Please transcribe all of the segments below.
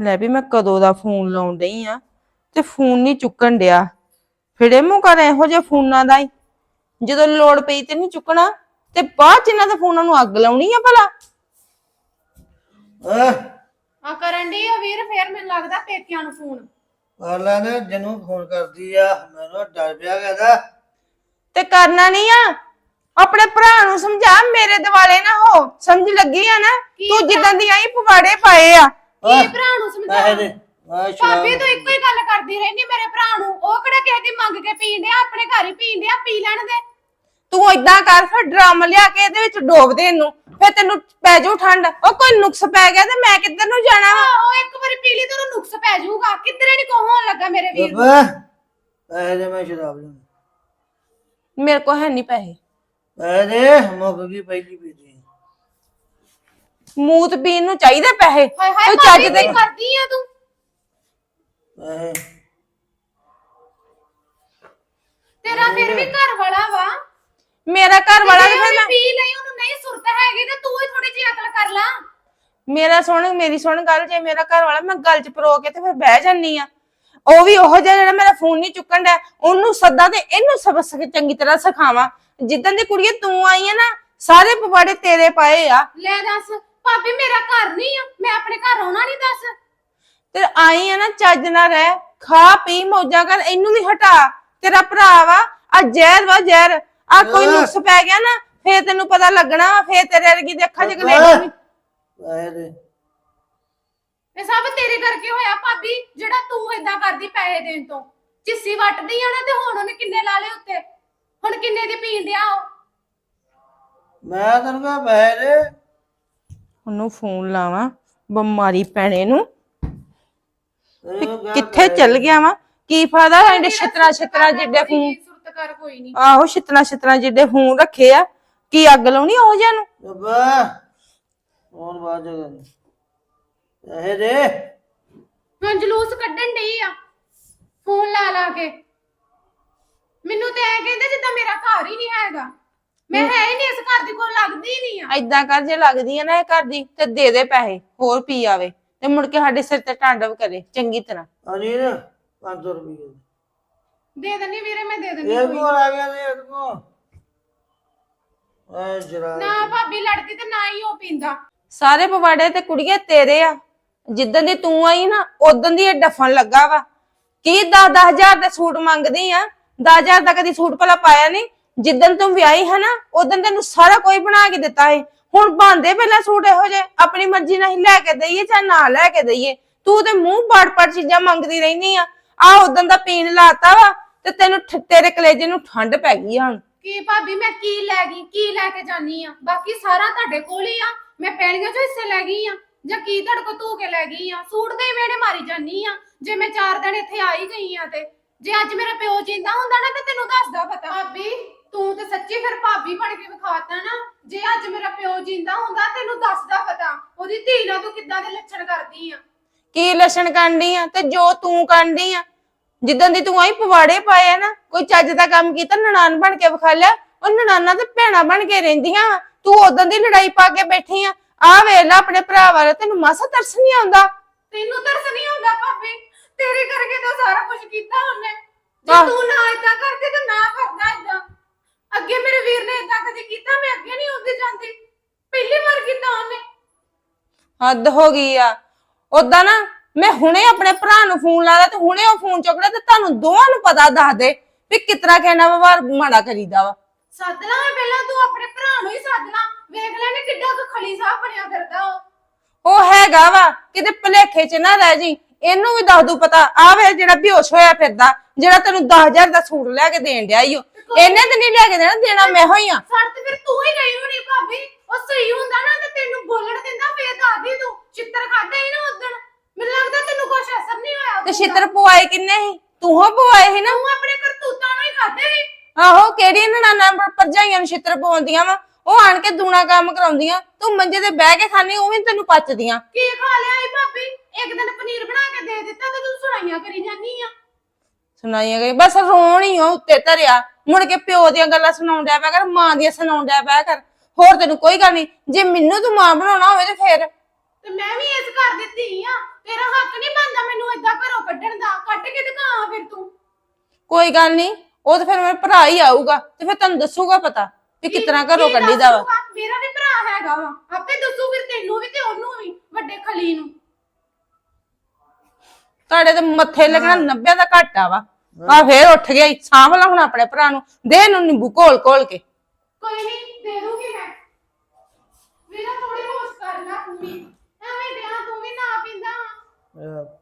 ਲੈ ਵੀ ਮੈਂ ਕਦੋਂ ਦਾ ਫੋਨ ਲਾਉਣ ਡਈ ਆ ਤੇ ਫੋਨ ਨਹੀਂ ਚੁੱਕਣ ਡਿਆ। ਫਿੜੇ ਮੂੰਹ ਕਰ ਇਹੋ ਜਿਹੇ ਫੋਨਾਂ ਦਾ ਹੀ ਜਦੋਂ ਲੋੜ ਪਈ ਤੇ ਨਹੀਂ ਚੁੱਕਣਾ ਤੇ ਬਾਅਦ ਚ ਇਹਨਾਂ ਦੇ ਫੋਨਾਂ ਨੂੰ ਅੱਗ ਲਾਉਣੀ ਆ ਭਲਾ। ਆ ਆ ਕਰਨ ਦੀ ਆ ਵੀਰ ਫੇਰ ਮੈਨੂੰ ਲੱਗਦਾ ਪੇਕਿਆਂ ਨੂੰ ਫੋਨ। ਪਾਲਾ ਨੇ ਜਨੂੰ ਫੋਨ ਕਰਦੀ ਆ ਮੈਨੂੰ ਡਰ ਪਿਆ ਗਿਆ ਤੇ ਕਰਨਾ ਨਹੀਂ ਆ ਆਪਣੇ ਭਰਾ ਨੂੰ ਸਮਝਾ ਮੇਰੇ ਦਿਵਾਲੇ ਨਾ ਹੋ। ਸਮਝ ਲੱਗੀ ਆ ਨਾ? ਤੂੰ ਜਿੱਦਾਂ ਦੀ ਆਈ ਪਵਾੜੇ ਪਾਏ ਆ। ਕੀ ਭਰਾ ਨੂੰ ਸਮਝਾ? ਪੈਸੇ ਦੇ ਆ ਸ਼ਰਾਬ ਭਾਬੀ ਤੂੰ ਇੱਕੋ ਹੀ ਗੱਲ ਕਰਦੀ ਰਹਿੰਦੀ ਮੇਰੇ ਭਰਾ ਨੂੰ। ਉਹ ਕਿਹੜਾ ਕਿਸੇ ਦੀ ਮੰਗ ਕੇ ਪੀਣ ਡਿਆ ਆਪਣੇ ਘਰ ਹੀ ਪੀਣ ਡਿਆ ਪੀ ਲੈਣ ਦੇ। ਤੂੰ ਏਦਾਂ ਕਰ ਫਿਰ ਡਰਮ ਲਿਆ ਕੇ ਇਹਦੇ ਵਿੱਚ ਡੋਬ ਦੇ ਇਹਨੂੰ। ਫਿਰ ਤੈਨੂੰ ਪੈ ਜਾਊ ਠੰਡ। ਉਹ ਕੋਈ ਨੁਕਸ ਪੈ ਗਿਆ ਤੇ ਮੈਂ ਕਿੱਧਰ ਨੂੰ ਜਾਣਾ ਵਾ? ਆਹੋ ਇੱਕ ਵਾਰੀ ਪੀ ਲਈ ਤੈਨੂੰ ਨੁਕਸ ਪੈ ਜਾਊਗਾ। ਕਿੱਧਰੇ ਨਹੀਂ ਹੋਣ ਲੱਗਾ ਮੇਰੇ ਵੀਰ ਨੂੰ। ਬਾਬਾ ਪੈਸੇ ਦੇ ਮੈਂ ਸ਼ਰਾਬ ਲਿਆਉਂ ਮੇਰੇ ਕੋਲ ਹੈ ਨਹੀਂ ਪੈਸੇ। ਪੈਸੇ ਦੇ ਮੁੱਕ ਗਈ ਪਹਿਲੀ ਪੀਤੀ ਮੂਤ ਪੀਣ ਨੂੰ ਚਾਹੀਦੇ ਪੈਸੇ? ਹਾਏ ਭਾਬੀ ਚੱਜ ਦੇ ਕੀ ਕਰਦੀ ਆ ਤੂੰ? ਤੇਰਾ ਫਿਰ ਵੀ ਘਰ ਵਾਲਾ ਵਾ। ਮੇਰਾ ਘਰ ਵਾਲਾ ਤੇ ਜੇ ਫਿਰ ਉਹਨੇ ਮੈਂ ਪੀ ਲਈ ਉਹਨੂੰ ਨਹੀਂ ਸੁਰਤ ਹੈਗੀ ਤੇ ਤੂੰ ਹੀ ਥੋੜੀ ਜਿਹੀ ਅਕਲ ਕਰ ਲਾ। ਮੇਰਾ ਸੁਣ ਮੇਰੀ ਸੁਣ ਗੱਲ ਜੇ ਮੇਰਾ ਘਰ ਵਾਲਾ ਮੈਂ ਗੱਲ ਚ ਪਰੋ ਕੇ ਤੇ ਫਿਰ ਬਹਿ ਜਾਨੀ ਆ। ਉਹ ਵੀ ਉਹ ਜਿਹਾ ਜਿਹੜਾ ਮੇਰਾ ਫੋਨ ਨਹੀਂ ਚੁੱਕਣ ਦਾ ਉਹਨੂੰ ਸੱਦਾ ਤੇ ਇਹਨੂੰ ਸਬਕ ਸਕ ਚੰਗੀ ਤਰ੍ਹਾਂ ਸਿਖਾਵਾਂ। ਜਿੱਦਾਂ ਦੀ ਕੁੜੀਏ ਤੂੰ ਆਈ ਆ ਨਾ ਸਾਰੇ ਪਵਾੜੇ ਤੇਰੇ ਪਾਏ ਆ। ਲੈ ਦੱਸ ਭਾਬੀ ਮੇਰਾ ਘਰ ਨਹੀਂ ਆ। ਮੈਂ ਆਪਣੇ ਘਰ ਆਉਣਾ ਨਹੀਂ ਦੱਸ। ਤੇ ਆਈ ਆ ਨਾ ਚੱਜ ਨਾ ਰਹਿ। ਖਾ ਪੀ ਮੌਜਾਂ ਕਰ ਇਹਨੂੰ ਵੀ ਹਟਾ। ਤੇਰਾ ਭਰਾ ਵਾ ਆ ਜ਼ਹਿਰ ਵਾ ਜ਼ਹਿਰ। ਆ ਕੋਈ ਨੁਕਸ ਪੈ ਗਿਆ ਨਾ ਫੇਰ ਤੈਨੂੰ ਪਤਾ ਲੱਗਣਾ ਵਾ ਫੇਰ ਤੇਰੇ ਵਰਗੀ ਦੇ ਅੱਖਾਂ 'ਚ ਗਲੇਡੀ ਵੀ ਪੈਸੇ ਦੇ ਇਹ ਸਭ ਤੇਰੇ ਕਰਕੇ ਹੋਇਆ ਭਾਬੀ ਜਿਹੜਾ ਤੂੰ ਏਦਾਂ ਕਰਦੀ ਪੈਸੇ ਦੇਣ ਤੋਂ। ਚਿੱਸੀ ਵੱਟਦੀ ਆ ਨਾ ਤੇ ਹੁਣ ਉਹਨੇ ਕਿੰਨੇ ਲਾ ਲਏ ਉੱਤੇ? ਹੁਣ ਕਿੰਨੇ ਦੀ ਪੀਣ ਡਿਆ ਉਹ? ਮੈਂ ਤੈਨੂੰ ਕਹਾਂ ਦੇ। ਉਹਨੂੰ ਫੋਨ ਲਾਵਾਂ ਬਿਮਾਰੀ ਪੈਣੇ ਨੂੰ। ਕਿਹਾ ਕਿੱਥੇ ਚੱਲ ਗਿਆ ਵਾ? ਕੀ ਫਾਇਦਾ ਐਡੇ ਛਿਤਰਾ ਛਿਤਰਾ ਜਿੱਡੇ ਫੋਨ? ਸੁਰਤ ਕਰ ਕੋਈ ਨਹੀਂ। ਆਹੋ ਛਿਤਰਾ ਛਿਤਰਾ ਜਿੱਡੇ ਫੋਨ ਰੱਖੇ ਆ ਕੀ ਅੱਗ ਲਾਉਣੀ ਉਹ ਜਿਹਾ ਨੂੰ? ਬਾਬਾ ਫੋਨ ਬਾਅਦ ਚ ਕਰ ਪੈਸੇ ਦੇ। ਹੁਣ ਜਲੂਸ ਕੱਢਣ ਡਈ ਆ ਫੋਨ ਲਾ ਲਾ ਕੇ। ਮੈਨੂੰ ਤੇ ਐ ਕਹਿੰਦੇ ਜਿੱਦਾਂ ਮੇਰਾ ਘਰ ਹੀ ਨਹੀਂ ਹੈਗਾ। ਮੈਂ ਹੈ। ਹੀ ਨਹੀਂ ਇਸ ਘਰ ਦੀ ਕੋਈ ਲੱਗਦੀ ਨਹੀਂ ਆ। ਐਦਾਂ ਕਰ ਜੇ ਲੱਗਦੀ ਆ ਨਾ ਇਹ ਕਰਦੀ ਤੇ ਦੇ ਦੇ ਪੈਸੇ ਹੋਰ ਪੀ ਆਵੇ ਤੇ ਮੁੜ ਕੇ ਸਾਡੇ ਸਿਰ ਤੇ ਟਾਂਡਵ ਕਰੇ ਚੰਗੀ ਤਰ੍ਹਾਂ। ਅਨੀ ਨਾ 500 ਰੁਪਏ ਦੇ। ਦਿੰਨੀ ਵੀਰੇ ਮੈਂ ਦੇ ਦਿੰਨੀ ਇਹ ਕੋਈ ਕੋਲ ਆ ਗਿਆ ਨੇ ਇਹ ਕੋ ਐ ਜਰਾ ਨਾ ਭਾਬੀ ਲੜਦੀ ਤੇ ਨਾ ਹੀ ਉਹ ਪੀਂਦਾ। ਸਾਰੇ ਪਵਾੜੇ ਤੇ ਕੁੜੀਏ ਤੇਰੇ ਆ। ਜਿੱਦਾਂ ਦੀ ਤੂੰ ਆਈ ਨਾ ਉਦੋਂ ਦੀ ਇਹ ਡਫਣ ਲੱਗਾ ਵਾ। ਕੀ 10 10000 ਦੇ ਸੂਟ ਮੰਗਦੀ ਆ? 10000 ਦਾ ਕਦੀ ਸੂਟ ਭਲਾ ਪਾਇਆ ਨਹੀਂ ਜਿੱਦਣ ਤੂੰ ਵਿਆਹੀ ਹੈ ਨਾ ਉਦੋਂ ਤੈਨੂੰ ਸਾਰਾ ਕੋਈ ਬਣਾ ਕੇ ਦਿੱਤਾ ਏ ਹੁਣ ਬਾਂਦੇ ਪਹਿਲਾਂ ਸੂਟ ਇਹੋ ਜੇ ਆਪਣੀ ਮਰਜ਼ੀ ਨਾਲ ਹੀ ਲੈ ਕੇ ਦਈਏ ਜਾਂ ਨਾ ਲੈ ਕੇ ਦਈਏ। ਤੂੰ ਤੇ ਮੂੰਹ ਪੜ ਚੀਜ਼ਾਂ ਮੰਗਦੀ ਰਹਿਨੀ ਆ। ਆ ਉਦੋਂ ਦਾ ਪੀਣ ਲਾਤਾ ਵਾ ਤੇ ਤੈਨੂੰ ਠ- ਤੇਰੇ ਕਲੇਜੇ ਨੂੰ ਠੰਡ ਪੈ ਗਈ ਆ ਹੁਣ। ਕੀ ਭਾਬੀ ਮੈਂ ਕੀ ਲੈ ਗਈ ਕੀ ਲੈ ਕੇ ਜਾਨੀ ਆ? ਬਾਕੀ ਸਾਰਾ ਤੁਹਾਡੇ ਕੋਲ ਹੀ ਆ। ਮੈਂ ਪੈਣੀਆਂ ਚੋਂ ਹਿੱਸੇ ਲੈ ਗਈ ਆ। ਜਾਂ ਕੀ ਤੁਹਾਡੇ ਕੋ ਧੂ ਕੇ ਲੈ ਗਈ ਆ? ਸੂਟ ਦੇ ਵੇੜੇ ਮਾਰੀ ਜਾਨੀ ਆ। ਜੇ ਮੈਂ ਚਾਰ ਦਿਨ ਇੱਥੇ ਆਈ ਗਈ ਆ ਤੇ ਜੇ ਅੱਜ ਮੇਰਾ ਪਿਓ ਜਿੰਦਾ ਹੁੰਦਾ ਨਾ ਤੇ ਤੈਨੂੰ ਦੱਸਦਾ ਪਤਾ। ਭਾਬੀ ਤੂੰ ਤੇ ਸੱਚੀ ਫਿਰ ਭਾਬੀ ਬਣ ਕੇ ਵਿਖਾਤਾ ਨਾ। ਜੇ ਅੱਜ ਮੇਰਾ ਪਿਓ ਜਿੰਦਾ ਹੁੰਦਾ ਤੈਨੂੰ ਦੱਸਦਾ ਪਤਾ ਉਹਦੀ ਧੀ ਨਾਲ ਤੂੰ ਕਿੱਦਾਂ ਦੇ ਲੱਛਣ ਕਰਦੀ ਆ। ਕੀ ਲੱਛਣ ਕਰਨੀ ਆ? ਤੇ ਜੋ ਤੂੰ ਕਰਨੀ ਆ। ਜਿੱਦਾਂ ਦੀ ਤੂੰ ਆਈ ਪਵਾੜੇ ਪਾਏ ਆ ਨਾ ਕੋਈ ਚੱਜ ਦਾ ਕੰਮ ਕੀਤਾ ਨਨਾਣ ਬਣ ਕੇ ਵਿਖਾ ਲਿਆ ਉਹ ਨਨਾਣਾ ਤੇ ਭੈਣਾ ਬਣ ਕੇ ਰਹਿੰਦੀਆਂ ਵਾਂ। ਤੂੰ ਉਦੋਂ ਦੀ ਲੜਾਈ ਪਾ ਕੇ ਬੈਠੀ ਆ। ਆ ਵੇਖ ਲੈ ਆਪਣੇ ਭਰਾ ਵਾਲੇ ਤੈਨੂੰ ਮਾਸਾ ਤਰਸ ਨਹੀਂ ਆਉਂਦਾ? ਤੈਨੂੰ ਤਰਸ ਨਹੀਂ ਆਉਂਦਾ ਭਾਬੀ? ਤੇਰੇ ਕਰਕੇ ਤਾਂ ਸਾਰਾ ਕੁਝ ਕੀਤਾ ਉਹਨੇ। ਜੇ ਤੂੰ ਨਾ ਇਦਾਂ ਕਰਦੀ ਤਾਂ ਨਾ ਕਰਦਾ ਇਦਾਂ ਅੱਗੇ ਮੇਰੇ ਵੀਰ ਨੇ ਇਦਾਂ ਕਦੇ ਕੀਤਾ ਮੈਂ ਅੱਗੇ ਨਹੀਂ ਹੁੰਦੀ ਜਾਂਦੀ ਪਹਿਲੀ ਵਾਰ ਕੀਤਾ ਉਹਨੇ ਹੱਦ ਹੋ ਗਈ ਆ। ਉਦਾਂ ਨਾ ਮੈਂ ਹੁਣੇ ਆਪਣੇ ਭਰਾ ਨੂੰ ਫੋਨ ਲਾਦਾ ਤੇ ਹੁਣੇ ਉਹ ਫੋਨ ਚੁੱਕਦਾ ਤੇ ਤੁਹਾਨੂੰ ਦੋਵਾਂ ਨੂੰ ਪਤਾ ਦੱਸ ਦੇ ਵੀ ਕਿਤਰਾ ਕਹਿਣਾ ਵਿਵਹਾਰ ਮਾੜਾ ਕਰੀਦਾ ਵਾ। ਸੱਦ ਲਾ ਪਹਿਲਾਂ ਤੂੰ ਆਪਣੇ ਭਰਾ ਨੂੰ ਹੀ ਸੱਦ ਲਾ। ਵੇਖ ਲੈ ਨੇ ਕਿੱਡਾ ਕੁ ਖਲੀ ਸਾਹਿਬ ਬਣਿਆ ਫਿਰਦਾ ਉਹ। ਉਹ ਹੈਗਾ ਵਾ ਕਿਤੇ ਭਲੇਖੇ 'ਚ ਨਾ ਰਹਿ ਜੀ। ਇਹਨੂੰ ਵੀ ਦੱਸ ਦੂ ਪਤਾ ਆ ਵੇ ਜਿਹੜਾ ਬੇਹੋਸ਼ ਹੋਇਆ ਫਿਰਦਾ ਜਿਹੜਾ ਤੈਨੂੰ 10000 ਦਾ ਸੂਟ ਲੈ ਕੇ ਦੇਣ ਡਿਆ ਈ ਓ। ਇਹਨੇ ਤੇ ਨਹੀਂ ਲੈ ਕੇ ਦੇਣਾ ਦੇਣਾ ਮੈਂ ਹੋਈ ਆ। ਸੜ ਤੇ ਫਿਰ ਤੂੰ ਹੀ ਗਈ ਹੋਣੀ ਭਾਬੀ ਉਹ ਸਹੀ ਹੁੰਦਾ ਨਾ ਤੇ ਤੈਨੂੰ ਬੋਲਣ ਦਿੰਦਾ ਫੇਰ ਦੱਸਦੀ ਤੂੰ ਚਿੱਤਰ ਖਾਦੇ ਹੀ ਨਾ ਉਦਣ ਮੈਨੂੰ ਲੱਗਦਾ ਤੈਨੂੰ ਕੁਛ ਅਸਰ ਨਹੀਂ ਹੋਇਆ ਤੇ ਉਦਣ ਦਾ। ਛਿੱਤਰ ਪਵਾਏ ਕਿੰਨੇ ਸੀ? ਤੂੰ ਹੋ ਪਵਾਏ ਸੀ ਨਾ? ਤੂੰ ਆਪਣੇ ਕਰਤੂਤਾਂ ਨੂੰ ਹੀ ਖਾਦੇ ਸੀ? ਆਹੋ ਕਿਹੜੀ ਨਨਾਣਾ ਪਰਜਾਈਆਂ ਨੂੰ ਛਿੱਤਰ ਪਵਾਉਂਦੀਆਂ ਵਾ? ਉਹ ਆਣ ਕੇ ਦੂਣਾ ਕੰਮ ਕਰਾਉਂਦੀਆਂ। ਤੂੰ ਮੰਜੇ ਤੇ ਬਹਿ ਕੇ ਖਾਣੀ ਉਹ ਵੀ ਤੈਨੂੰ ਪਚਦੀਆਂ। ਕੀ ਖਾ ਲਿਆ ਏ ਭਾਬੀ? ਇੱਕ ਦਿਨ ਪਨੀਰ ਬਣਾ ਕੇ ਦੇ ਦਿੱਤਾ ਤੇ ਤੂੰ ਸੁਣਾਈਆਂ ਕਰੀ ਜਾਨੀ ਆ। ਸੁਣਾਈਆਂ ਗਈ ਬਸ ਰੋਣ ਹੀ ਉਹ ਉੱਤੇ ਧਰਿਆ। ਮੁੜ ਕੇ ਪਿਓ ਦੀਆਂ ਗੱਲਾਂ ਸੁਣਾਉਣ ਡਿਆ ਪਿਆ ਕਰ ਮਾਂ ਦੀਆਂ ਸੁਣਾਉਣ ਡਿਆ ਪਿਆ ਕਰ। ਹੋਰ ਤੈਨੂੰ ਕੋਈ ਗੱਲ ਨਹੀਂ ਜੇ ਮੈਨੂੰ ਤੂੰ ਮਾਂ ਬਣਾਉਣਾ ਹੋਵੇ ਤੇ ਫੇਰ। ਤੇ ਮੈਂ ਵੀ ਇਸ ਘਰ ਦੀ ਧੀ ਆ ਤੇਰਾ ਨਹੀਂ ਬਣਦਾ ਮੈਨੂੰ ਏਦਾਂ ਘਰੋਂ ਦਾ ਕੱਢ ਕੇ ਫਿਰ ਤੂੰ। ਕੋਈ ਗੱਲ ਨਹੀਂ ਉਹ ਤਾਂ ਫਿਰ ਮੇਰਾ ਭਰਾ ਹੀ ਆਊਗਾ ਤੇ ਫਿਰ ਤੁਹਾਨੂੰ ਦੱਸੂਗਾ ਪਤਾ ਵੀ ਕਿਤਨਾ ਘਰੋਂ ਕੀ ਕੱਢੀਦਾ ਵਾ। ਦੱਸੂਗਾ? ਮੇਰਾ ਵੀ ਭਰਾ ਹੈਗਾ ਵਾ। ਆਪੇ ਦੱਸੂ ਫਿਰ ਤੈਨੂੰ ਵੀ ਤੇ ਉਹਨੂੰ ਵੀ ਵੱਡੇ ਖਲੀ ਨੂੰ। ਤੁਹਾਡੇ ਤੇ ਮੱਥੇ ਲੱਗਣਾ 90 ਦਾ ਘਾਟਾ ਵਾ। ਆ ਫੇਰ ਉੱਠ ਗਿਆ ਈ। ਸਾਂਭ ਲਾ ਹੁਣ ਆਪਣੇ ਭਰਾ ਨੂੰ। ਦੇ ਇਹਨੂੰ ਨਿੰਬੂ ਘੋਲ ਘੋਲ ਕੇ। ਕੋਈ ਨਹੀਂ ਦੇ ਦੂੰਗੀ ਮੈਂ। ਮੇਰਾ ਥੋੜੀ ਹੋਸ਼ ਕਰ ਲੈ ਤੂੰ ਵੀ। ਐਵੇਂ ਡਿਆ ਤੂੰ ਵੀ ਨਾ ਪਿੰਦਾ। ਇਹ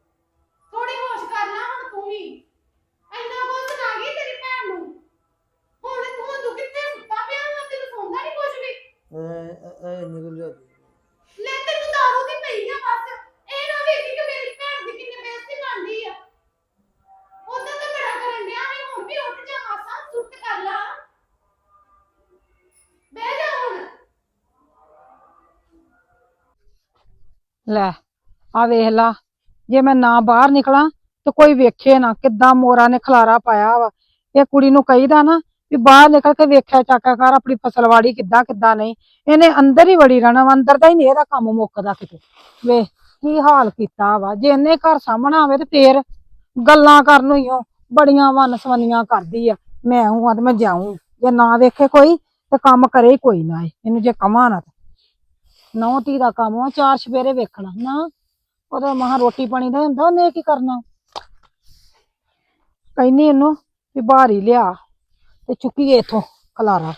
ਲੈ, ਆ ਵੇਖ ਲਾ, ਜੇ ਮੈਂ ਨਾ ਬਾਹਰ ਨਿਕਲਾਂ ਤੇ ਕੋਈ ਵੇਖੇ ਨਾ ਕਿੱਦਾਂ ਮੋਰਾ ਨੇ ਖਲਾਰਾ ਪਾਇਆ ਵਾ। ਇਹ ਕੁੜੀ ਨੂੰ ਕਹੀਦਾ ਨਾ ਵੀ ਬਾਹਰ ਨਿਕਲ ਕੇ ਵੇਖਿਆ ਚਾਕਾ ਕਰ ਆਪਣੀ ਫਸਲਵਾੜੀ ਕਿੱਦਾਂ ਕਿੱਦਾਂ ਨਹੀਂ। ਇਹਨੇ ਅੰਦਰ ਹੀ ਵੜੀ ਰਹਿਣਾ ਵਾ, ਅੰਦਰ ਦਾ ਹੀ ਨਹੀਂ ਇਹਦਾ ਕੰਮ ਮੁੱਕਦਾ ਕਿਤੇ। ਵੇਖ ਕੀ ਹਾਲ ਕੀਤਾ ਵਾ? ਜੇ ਇਹਨੇ ਘਰ ਸਾਹਮਣਾ ਆਵੇ ਤੇ ਫੇਰ ਗੱਲਾਂ ਕਰਨ ਨੂੰ ਹੀ ਉਹ ਬੜੀਆਂ ਵਨਸਵਨੀਆਂ ਕਰਦੀ ਆ। ਮੈਂ ਹੂੰ ਆ ਤੇ ਮੈਂ ਜਾਊਂ। ਜੇ ਨਾ ਵੇਖੇ ਕੋਈ ਤੇ ਕੰਮ ਕਰੇ ਹੀ ਕੋਈ ਨਾ ਇਹ। ਇਹਨੂੰ ਜੇ ਕਵਾਂ ਨਾ ਨੌ ਧੀ ਦਾ ਕੰਮ ਆ, ਚਾਰ ਸਵੇਰੇ ਵੇਖਣਾ, ਨਾ? ਉਹਦਾ ਮਹਾ ਰੋਟੀ ਪਾਣੀ ਦਾ ਹੁੰਦਾ, ਉਹਨੇ ਕੀ ਕਰਨਾ? ਕਹਿੰਨੀ ਇਹਨੂੰ ਵੀ ਬਾਹਰ ਹੀ ਲਿਆ ਤੇ ਚੁੱਕੀਏ ਇਥੋਂ ਖਲਾਰਾ।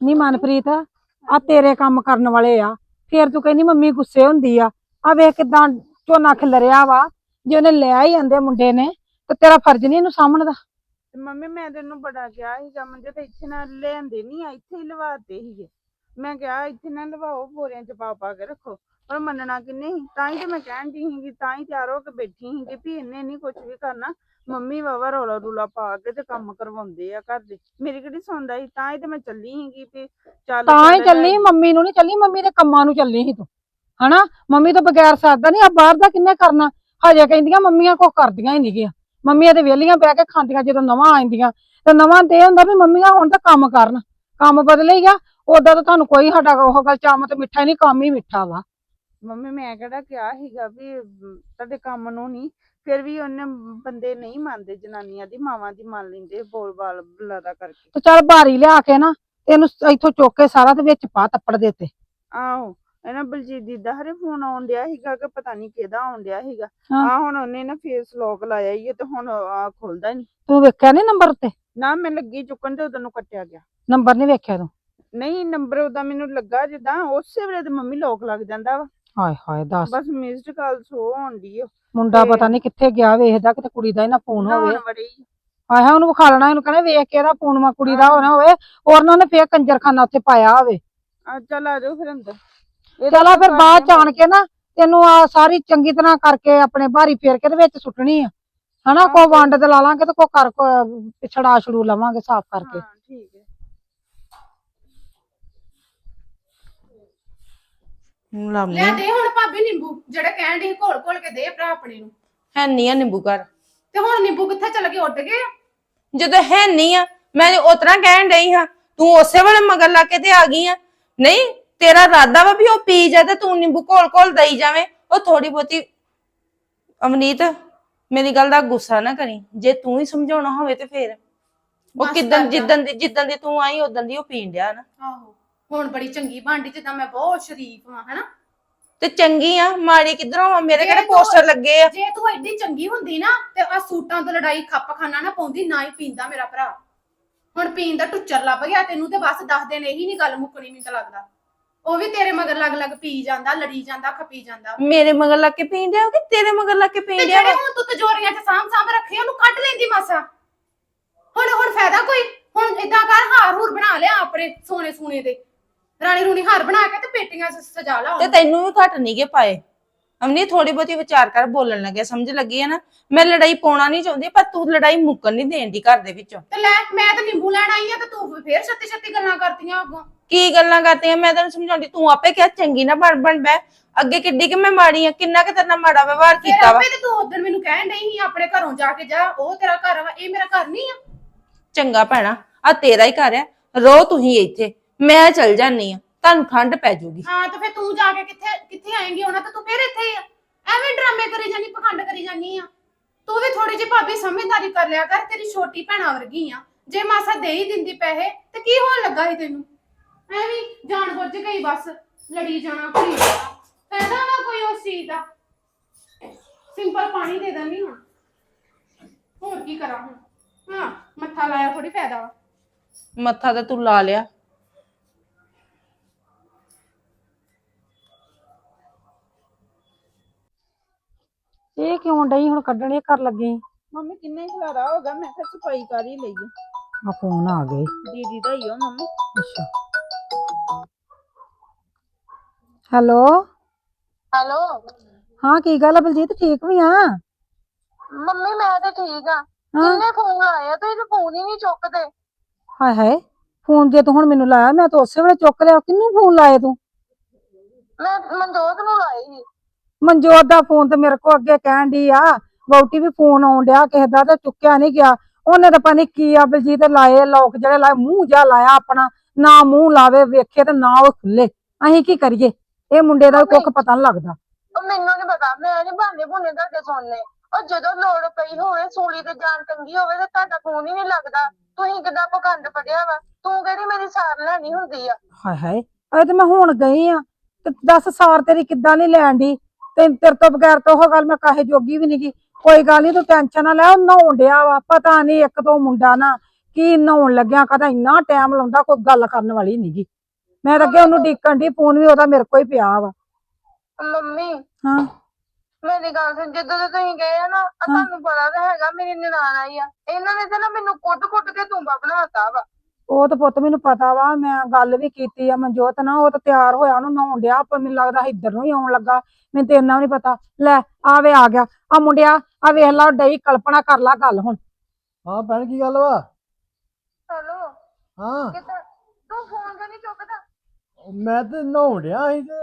ਨੀ ਮਨਪ੍ਰੀਤ ਆ ਤੇਰੇ ਕੰਮ ਕਰਨ ਵਾਲੇ ਆ। ਫੇਰ ਤੂੰ ਕਹਿੰਦੀ ਮੰਮੀ ਗੁੱਸੇ ਹੁੰਦੀ ਆ। ਆ ਵੇਖ ਕਿਦਾਂ ਝੋਨਾ ਖਿਲਰਿਆ ਵਾ। ਜੇ ਉਹਨੇ ਲਿਆ ਹੀ ਜਾਂਦੇ ਮੁੰਡੇ ਨੇ, ਤੇ ਤੇਰਾ ਫਰਜ਼ ਨਹੀਂ ਇਹਨੂੰ ਸਾਹਮਣੇ ਦਾ। ਤੇ ਮੰਮੀ ਮੈਂ ਤੈਨੂੰ ਬੜਾ ਕਿਹਾ ਸੀਗਾ ਮੰਜੇ ਤੇ ਇੱਥੇ ਨਾ ਲੈਂਦੇ ਨਹੀਂ ਆ ਇੱਥੇ ਹੀ ਲਵਾਤੇ ਸੀਗੇ। ਮੈਂ ਕਿਹਾ ਇੱਥੇ ਨਾ ਲਵਾਓ ਬੋਰਿਆਂ ਚ ਪਾ ਪਾ ਕੇ ਰੱਖੋ। ਪਰ ਮੰਨਣਾ ਕਿੰਨੇ ਸੀ ਤਾਂ ਹੀ ਤੇ ਮੈਂ ਕਹਿਣ ਦੀ ਸੀਗੀ ਤਾਂ ਹੀ ਤਿਆਰ ਹੋ ਕੇ ਬੈਠੀ ਸੀਗੀ ਵੀ ਇਹਨੇ ਨਹੀਂ ਕੁਝ ਵੀ ਕਰਨਾ। ਮੰਮੀ ਵਾਵਾ ਰੌਲਾ ਰੂਲਾ ਪਾ ਕੇ ਤੇ ਕੰਮ ਕਰਵਾਉਂਦੇ ਆ ਘਰ ਦੇ। ਮੇਰੀ ਕਿਹੜੀ ਸੁਣਦਾ ਸੀ? ਤਾਂ ਹੀ ਤੇ ਮੈਂ ਚੱਲੀ ਸੀਗੀ ਵੀ ਚੱਲ ਤਾਂ ਹੀ ਚੱਲ ਮੰਮੀ ਨੂੰ ਨਹੀਂ ਚੱਲੀ ਮੰਮੀ ਦੇ ਕੰਮਾਂ ਨੂੰ ਚੱਲੀ ਸੀ ਤੂੰ। ਹਨਾ? ਮੰਮੀ ਤੋਂ ਬਗੈਰ ਸਰਦਾ ਨਹੀਂ ਆ ਬਾਹਰ ਦਾ ਕਿੰਨੇ ਕਰਨਾ? ਹਜੇ ਕਹਿੰਦੀਆਂ ਮੰਮੀਆਂ ਕੋ ਕਰਦੀਆਂ ਹੀ ਨਹੀਂਗੀਆਂ ਮੰਮੀਆਂ ਤੇ ਵਿਹਲੀਆਂ ਬਹਿ ਕੇ ਖਾਂਦੀਆਂ ਜਦੋਂ ਨਵਾਂ ਆਉਂਦੀਆਂ ਤੇ ਨਵਾਂ ਤੇ ਇਹ ਹੁੰਦਾ ਵੀ ਮੰਮੀਆਂ ਹੁਣ ਤਾਂ ਕੰਮ ਕਰਨ ਕੰਮ ਬਦਲੇ ਹੀ ਆ ਉਦਾਂ ਤਾਂ ਤੁਹਾਨੂੰ ਕੋਈ ਸਾਡਾ ਉਹ ਗੱਲ ਚਾਮ ਤੇ ਮਿੱਠਾ ਨਹੀਂ ਕੰਮ ਹੀ ਮਿੱਠਾ ਵਾ। ਮੰਮੀ ਮੈਂ ਕਿਹੜਾ ਕਿਹਾ ਸੀਗਾ ਵੀ ਤੁਹਾਡੇ ਕੰਮ ਨੂੰ ਨਹੀਂ ਫਿਰ ਵੀ ਉਹਨੇ ਬੰਦੇ ਨਹੀਂ ਮੰਨਦੇ ਜਨਾਨੀਆਂ ਦੀ ਮਾਵਾਂ ਦੀ ਮੰਨ ਲੈਂਦੇ ਬੋਲ ਬਾਲ ਬੁਲਾਦਾ ਕਰਕੇ। ਤੇ ਚੱਲ ਬਾਰੀ ਲਿਆ ਕੇ ਨਾ ਇਹਨੂੰ ਇੱਥੋਂ ਚੁੱਕ ਕੇ ਸਾਰਾ ਤੇ ਵਿੱਚ ਪਾ ਤੱਪੜ ਦੇ ਤੇ ਆਹੋ। ਇਹਨਾਂ ਬਲਜੀਤ ਦੀ ਦਾ ਹਰੇ ਫੋਨ ਆਉਣ ਡਿਆ ਸੀਗਾ ਕਿ ਪਤਾ ਨਹੀਂ ਕਿਹਦਾ ਆਉਣ ਡਿਆ ਸੀਗਾ। ਹਾਂ। ਆ ਹੁਣ ਉਹਨੇ ਨਾ ਫੇਸ ਲੌਕ ਲਾਇਆ ਹੀ ਤੇ ਹੁਣ ਆ ਖੁੱਲਦਾ ਨਹੀਂ ਤੂੰ ਵੇਖਿਆ ਨੀ ਨੰਬਰ ਤੇ ਨਾ ਮੈਂ ਲੱਗੀ ਚੁੱਕਣ ਤੇ ਉਦੋਂ ਨੂੰ ਕੱਟਿਆ ਗਿਆ। ਨੰਬਰ ਨਹੀਂ ਵੇਖਿਆ ਤੂੰ? ਨਹੀਂ ਨੰਬਰ ਉਹਦਾ ਮੈਨੂੰ ਲੱਗਾ ਜਿੱਦਾਂ ਉਸੇ ਵੇਲੇ ਤੇ ਮੰਮੀ ਲੌਕ ਲੱਗ ਜਾਂਦਾ ਵਾ। ਹਾਏ ਹਾਏ ਦੱਸ। ਬਸ ਮਿਸਡ ਕਾਲ ਸ਼ੋ ਹੋਣ ਦੀ ਓ ਮੁੰਡਾ ਤੇ- ਪਤਾ ਨਹੀਂ ਕਿੱਥੇ ਗਿਆ ਵੇਖਦਾ ਕਿਤੇ ਕੁੜੀ ਦਾ ਹੀ ਨਾ ਫੋਨ ਹੋਵੇ। ਨਹਾਉਣ ਵੜੀ ਆਇਆ ਉਹਨੂੰ ਵਿਖਾ ਲੈਣਾ ਇਹਨੂੰ ਕਹਿੰਦਾ ਵੇਖ ਕੇ ਇਹਦਾ ਫੋਨ ਮਾ ਕੁੜੀ ਦਾ ਹੋਣਾ ਹੋਵੇ। ਔਰ ਉਹਨਾਂ ਨੇ ਫੇਰ ਕੰਜਰਖਾਨਾ ਉੱਥੇ ਪਾਇਆ ਹੋਵੇ। ਆ ਚੱਲ ਆ ਜਾਓ ਫਿਰ ਅੰਦਰ। ਚਲਾ ਫਿਰ ਬਾਅਦ ਚ ਆਣ ਕੇ ਨਾ ਤੈਨੂੰ ਆ ਸਾਰੀ ਚੰਗੀ ਤਰ੍ਹਾਂ ਕਰਕੇ ਆਪਣੇ ਭਾਰੀ ਫੇਰ ਕੇ ਤੇ ਵਿੱਚ ਸੁੱਟਣੀ ਆ। ਹਨਾ ਕੋ ਵੰਡ ਤੇ ਲਾ ਲਾਂਗੇ ਤੇ ਕੋ ਕਰ ਕੋ ਪਿਛੜਾ ਛੜੂ ਲਵਾਂਗੇ ਸਾਫ਼ ਕਰਕੇ। ਹਾਂ ਠੀਕ ਹੈ। ਲਾਉਂਦੇ ਲੈ ਦੇ ਹੁਣ ਭਾਬੀ ਨਿੰਬੂ ਜਿਹੜਾ ਕਹਿਣ ਦੀ ਘੋਲ ਘੋਲ ਕੇ ਦੇ ਭਰਾ ਆਪਣੇ ਨੂੰ। ਹੈ ਨਹੀਂ ਆ ਨਿੰਬੂ ਘਰ। ਤੇ ਹੁਣ ਨਿੰਬੂ ਕਿੱਥੇ ਚਲ ਗਏ ਉੱਡ ਗਏ ਆ? ਜਦੋਂ ਹੈ ਨਹੀਂ ਆ ਮੈਂ ਉਤਰਾ ਕਹਿਣ ਡਈ ਹਾਂ ਤੂੰ ਉਸੇ ਵੇਲੇ ਮਗਰ ਲਾ ਕੇ ਤੇ ਆ ਗਈ ਆ। ਨਹੀਂ ਤੇਰਾ ਇਰਾਦਾ ਵਾ ਵੀ ਉਹ ਪੀ ਜਾ ਤੇ ਤੂੰ ਨਿੰਬੂ ਘੋਲ ਘੋਲ ਦਈ ਜਾਵੇਂ। ਉਹ ਥੋੜੀ ਬਹੁਤੀ ਅਮਨੀਤ ਮੇਰੀ ਗੱਲ ਦਾ ਗੁੱਸਾ ਨਾ ਕਰੀ। ਜੇ ਤੂੰ ਹੀ ਸਮਝਾਉਣਾ ਹੋਵੇ ਤੇ ਫੇਰ। ਉਹ ਬਸ ਕਿਦਾਂ ਕਰ ਜਾ। ਜਿੱਦਣ ਦੀ ਜਿੱਦਾਂ ਦੀ ਤੂੰ ਆਈ ਉਦੋਂ ਦੀ ਉਹ ਪੀਣ ਡਿਆ ਨਾ। ਆਹੋ। ਹੁਣ ਬੜੀ ਚੰਗੀ ਬਣਦੀ ਜਿੱਦਾਂ ਮੈਂ ਬਹੁਤ ਸ਼ਰੀਫ ਹਾਂ ਹਨਾ? ਤੇ ਚੰਗੀ ਆ ਮਾੜੀ ਕਿਧਰੋਂ ਆ? ਮੇਰੇ ਜੇ ਕਿਹੜੇ ਤੂੰ- ਪੋਸਟਰ ਲੱਗੇ ਆ? ਜੇ ਤੂੰ ਐਡੀ ਚੰਗੀ ਹੁੰਦੀ ਨਾ ਤੇ ਆ ਸੂਟਾਂ ਤੋਂ ਲੜਾਈ ਖੱਪ ਖਾਨਾ ਨਾ ਪਾਉਂਦੀ ਨਾ ਹੀ ਪੀਂਦਾ ਮੇਰਾ ਭਰਾ। ਹੁਣ ਪੀਣ ਦਾ ਟੁੱਚਰ ਲੱਭ ਗਿਆ ਤੈਨੂੰ ਤੇ ਬਸ ਦੱਸ ਦੇਣ ਇਹੀ ਨਹੀਂ ਗੱਲ ਮੁੱਕਣੀ ਮੈਨੂੰ ਤਾਂ ਲੱਗਦਾ। ਉਹ ਵੀ ਤੇਰੇ ਮਗਰ ਲੱਗ ਲੱਗ ਪੀ ਜਾਂਦਾ ਲੜੀ ਜਾਂਦਾ ਖਪੀ ਜਾਂਦਾ। ਮੇਰੇ ਮਗਰ ਲੱਗ ਕੇ ਪੀਣ ਡਿਆ ਕਿ ਤੇਰੇ ਮਗਰ ਲੱਗ ਕੇ ਪੀਣ ਤੇ ਡਿਆ ਜਿਹੜੇ ਵਾ? ਹੁਣ ਤੂੰ ਤਜੋਰੀਆਂ 'ਚ ਸਾਂਭ ਸਾਂਭ ਰੱਖੇ ਉਹਨੂੰ ਕੱਢ ਲੈਂਦੀ ਮਾਸਾ। ਹੁਣ ਹੁਣ ਫਾਇਦਾ ਕੋਈ? ਹੁਣ ਇਦਾਂ ਕਰ ਹਾਰ ਹੂਰ ਬਣਾ ਲਿਆ ਆਪਣੇ ਸੋਨੇ ਸੂਨੇ ਦੇ। ਰਾਣੀ ਰੂਣੀ ਹਾਰ ਬਣਾ ਕੇ ਤੇ ਪੇਟੀਆਂ 'ਚ ਸਜਾ ਲਾ ਤੇ ਉਹਨੂੰ। ਤੈਨੂੰ ਵੀ ਘੱਟ ਨਹੀਂਗੇ ਪਾਏ। ਅਮਨੀ ਥੋੜੀ ਬਹੁਤੀ ਵਿਚਾਰ ਕਰ ਬੋਲਣ ਲੱਗਿਆ ਸਮਝ ਲੱਗੀ ਹੈ ਨਾ? ਮੈਂ ਲੜਾਈ ਪਾਉਣਾ ਨਹੀਂ ਚਾਹੁੰਦੀ ਪਰ ਤੂੰ ਲੜਾਈ ਮੁੱਕਣ ਨਹੀਂ ਦੇਣ ਦੀ ਘਰ ਦੇ ਵਿੱਚੋਂ। ਤੇ ਲੈ ਮੈਂ ਤਾਂ ਨਿੰਬੂ ਲੈਣ ਆਈ ਆ ਤੇ ਤੂੰ ਫੇਰ ਛੱਤੀ ਛੱਤੀ ਗੱਲਾਂ ਕਰਤੀਆਂ ਅੱਗੋਂ। ਕੀ ਗੱਲਾਂ ਕਰਤੀਆਂ ਮੈਂ ਤੈਨੂੰ ਸਮਝਾਉਂਦੀ ਤੂੰ ਆਪੇ ਕਿਹਾ ਚੰਗੀ ਨਾ ਬਣ ਬਣ ਬੈ ਅੱਗੇ ਕਿੱਡੀ ਕਿ ਮੈਂ ਮਾੜੀ ਆ ਕਿੰਨਾ ਕਿ ਤੇਰੇ ਨਾਲ ਮਾੜਾ ਵਿਵਹਾਰ ਫਿਰ ਕੀਤਾ ਵਾ। ਆਪੇ ਤੇ ਤੂੰ ਉਦੋਂ ਮੈਨੂੰ ਕਹਿਣ ਡਈ ਸੀ ਆਪਣੇ ਘਰੋਂ ਜਾ ਕੇ ਜਾ ਉਹ ਤੇਰਾ ਘਰ ਵਾ ਇਹ ਮੇਰਾ ਘਰ ਨਹੀਂ ਆ। ਚੰਗਾ ਭੈਣਾ ਆ ਤੇਰਾ ਹੀ ਘਰ ਆ। ਰੋ ਤੂੰ ਹੀ ਇੱਥੇ ਮੈਂ ਚਲ ਜਾਨੀ ਆ ਤੁਹਾਨੂੰ ਠੰਡ ਪੈ ਜਾਊਗੀ ਹਾਂ ਤੇ ਫਿਰ ਤੂੰ ਜਾ ਕੇ ਕਿੱਥੇ ਕਿੱਥੇ ਆਏਂਗੀ? ਉਹਨਾਂ ਤੇ ਤੂੰ ਫਿਰ ਇੱਥੇ ਹੀ ਆ। ਐਵੇਂ ਡਰਾਮੇ ਕਰੀ ਜਾਨੀ ਪਖੰਡ ਕਰੀ ਜਾਨੀ ਆ। ਤੂੰ ਵੀ ਥੋੜੀ ਜਿਹੀ ਭਾਬੀ ਸਮਝਦਾਰੀ ਕਰ ਲਿਆ ਕਰ ਤੇਰੀ ਛੋਟੀ ਭੈਣਾ ਵਰਗੀ ਆ। ਜੇ ਮਾਸਾ ਦੇ ਹੀ ਦਿੰਦੀ ਪੈਸੇ ਤੇ ਕੀ ਹੋਣ ਲੱਗਾ ਸੀ ਤੈਨੂੰ? ਐਵੇਂ ਜਾਣ ਬੁੱਝ ਗਈ ਬਸ ਲੜੀ ਜਾਣਾ ਭਰੀ ਜਾਣਾ ਫਾਇਦਾ ਨਾ ਕੋਈ ਉਸ ਚੀਜ਼ ਦਾ। ਸਿੰਪਲ ਪਾਣੀ ਦੇ ਦਾਂਗੀ ਹੁਣ ਹੋਰ ਕੀ ਕਰਾਂ ਹੁਣ? ਹਾਂ ਮੱਥਾ ਲਾਇਆ ਥੋੜੀ ਫਾਇਦਾ ਵਾ। ਮੱਥਾ ਤੇ ਤੂੰ ਲਾ ਲਿਆ। ਇਹ ਕਿਉਂ ਡਈ ਹੁਣ ਕੱਢਣ? ਇਹ ਕਰ ਲੱਗੀ। ਮੰਮੀ ਕਿੰਨੇ ਖਲਾਰਾ ਹੋਗਾ ਮੈਂ ਕਿਹਾ ਸਫ਼ਾਈ ਕਰ ਹੀ ਲਈਏ ਆ। ਫੋਨ ਆ ਗਏ। ਦੀਦੀ ਦਾ ਹੀ ਹੋ ਮੰਮੀ। ਅੱਛਾ। ਹੈਲੋ? ਹੈਲੋ? ਹਾਂ ਕੀ ਗੱਲ ਆ ਬਲਜੀਤ? ਠੀਕ ਵੀ ਆ? ਮੰਮੀ ਮੈਂ ਤੇ ਠੀਕ ਆ। ਕਿੰਨੇ ਫੋਨ ਆਏ ਆ? ਤੁਸੀਂ ਫੋਨ ਹੀ ਨਹੀਂ ਚੁੱਕਦੇ। ਹਾਏ ਹਾਏ ਫੋਨ ਜੇ ਤੂੰ ਹੁਣ ਮੈਨੂੰ ਲਾਇਆ ਮੈਂ ਤਾਂ ਉਸੇ ਵੇਲੇ ਚੁੱਕ ਲਿਆ। ਕਿੰਨੂੰ ਫੋਨ ਲਾਏ ਤੂੰ? ਮੈਂ ਮਨਜੋਤ ਨੂੰ ਸੀ। ਮਨਜੋਤ ਦਾ ਫੋਨ ਤੇ ਮੇਰੇ ਕੋ ਅੱਗੇ ਕਹਿਣ ਦੀ ਆ ਵਹੁਟੀ ਵੀ ਫੋਨ ਆਉਣ ਡਿਆ ਕਿਸੇ ਦਾ ਤੇ ਚੁੱਕਿਆ ਨਹੀਂ ਗਿਆ। ਉਹਨੇ ਤਾਂ ਪਾਣੀ ਕੀ ਆ ਬਲਜੀਤ ਲਾਏ ਲੋਕ ਜਿਹੜੇ ਲਾਏ ਮੂੰਹ ਜਾ ਲਾਇਆ ਆਪਣਾ ਨਾ ਮੂੰਹ ਲਾਵੇ ਵੇਖੇ ਤੇ ਨਾ ਉਹ ਖੁੱਲੇ। ਅਸੀਂ ਕੀ ਕਰੀਏ? ਇਹ ਮੁੰਡੇ ਦਾ ਕੁੱਖ ਪਤਾ ਨਹੀਂ ਲੱਗਦਾ। ਉਹ ਮੈਨੂੰ ਨਹੀਂ ਪਤਾ ਮੈਂ ਨਹੀਂ ਬਹਾਨੇ ਬੁਨੇ ਤੁਹਾਡੇ ਸੁਣਨੇ। ਉਹ ਜਦੋਂ ਲੋੜ ਪਈ ਹੋਵੇ ਸੂਲੀ ਤੇ ਜਾਨ ਟੰਗੀ ਹੋਵੇ ਤੇ ਤੁਹਾਡਾ ਫੋਨ ਹੀ ਨਹੀਂ ਲੱਗਦਾ। ਤੁਸੀਂ ਕਿੱਦਾਂ ਪਖੰਡ ਪੜਿਆ ਵਾ? ਤੂੰ ਕਿਹੜੀ ਮੇਰੀ ਸਾਰ ਲੈਣੀ ਹੁੰਦੀ ਆ? ਹਾਏ ਹਾਏ ਅਜੇ ਤੇ ਮੈਂ ਹੁਣ ਗਈ ਆ। ਤੇ ਦੱਸ ਸਾਰ ਤੇਰੀ ਕਿੱਦਾਂ ਨਹੀਂ ਲੈਣ ਦੀ ਤੇ ਤੇਰੇ ਤੋਂ ਬਗੈਰ ਤਾਂ ਉਹ ਗੱਲ ਮੈਂ ਕਾਹੇ ਜੋਗੀ ਵੀ ਨਹੀਂਗੀ ਕੋਈ ਗੱਲ ਨਹੀਂ ਤੂੰ ਟੈਨਸ਼ਨ ਨਾ ਲੈ ਉਹ ਨਹਾਉਣ ਡਿਆ ਵਾ। ਪਤਾ ਨਹੀਂ ਇੱਕ ਦੋ ਮੁੰਡਾ ਨਾ ਕੀ ਨਹਾਉਣ ਲੱਗਿਆ ਕਦਾ ਇੰਨਾ ਟਾਈਮ ਲਾਉਂਦਾ ਕੋਈ ਗੱਲ ਕਰਨ ਵਾਲੀ ਨਹੀਂਗੀ ਮੈਂ ਤਾਂ ਅੱਗੇ ਉਹਨੂੰ ਡੀਕਣ ਦੀ ਫੋਨ ਵੀ ਉਹਦਾ ਮੇਰੇ ਕੋਲ ਹੀ ਪਿਆ ਵਾ। ਮੰਮੀ ਹਾਂ। ਮੇਰੀ ਗੱਲ ਸੁਣ ਜਦੋਂ ਦੇ ਤੁਸੀਂ ਗਏ ਆ ਨਾ ਆ ਤੁਹਾਨੂੰ ਪਤਾ ਤਾਂ ਹੈਗਾ ਮੇਰੀ ਨਨਾਣ ਆਈ ਆ। ਇਹਨਾਂ ਨੇ ਤੇ ਨਾ ਮੈਨੂੰ ਕੁੱਟ-ਕੁੱਟ ਕੇ ਤੁੰਬਾ ਬਣਾਤਾ ਵਾ। ਉਹ ਤਾਂ ਪੁੱਤ ਮੈਨੂੰ ਪਤਾ ਵਾ ਮੈਂ ਗੱਲ ਵੀ ਕੀਤੀ ਆ ਮਨਜੋਤ ਨਾਲ ਉਹ ਤਾਂ ਤਿਆਰ ਹੋਇਆ ਉਹਨੂੰ ਨਹਾਉਣ ਡਿਆ ਪਰ ਮੈਨੂੰ ਲੱਗਦਾ ਇੱਧਰ ਨੂੰ ਹੀ ਆਉਣ ਲੱਗਾ। ਮੈਨੂੰ ਤੇ ਇੰਨਾ ਵੀ ਨਹੀਂ ਪਤਾ। ਲੈ ਆਵੇ ਆ ਗਿਆ। ਆ ਮੁੰਡਿਆ ਆ ਵੇਖ ਲਾ ਡਈ ਕਲਪਨਾ ਕਰ ਲਾ ਗੱਲ ਹੁਣ। ਹਾਂ ਭੈਣ ਕੀ ਗੱਲ ਵਾ? ਚਲੋ ਹਾਂ। ਕਿੱਦਾਂ ਤੂੰ ਫੋਨ ਕਿਉਂ ਨਹੀਂ ਚੁੱਕਦਾ ਮੈਂ ਤੇ ਨਹਾਉਣ ਡਿਆ ਸੀ ਤੇ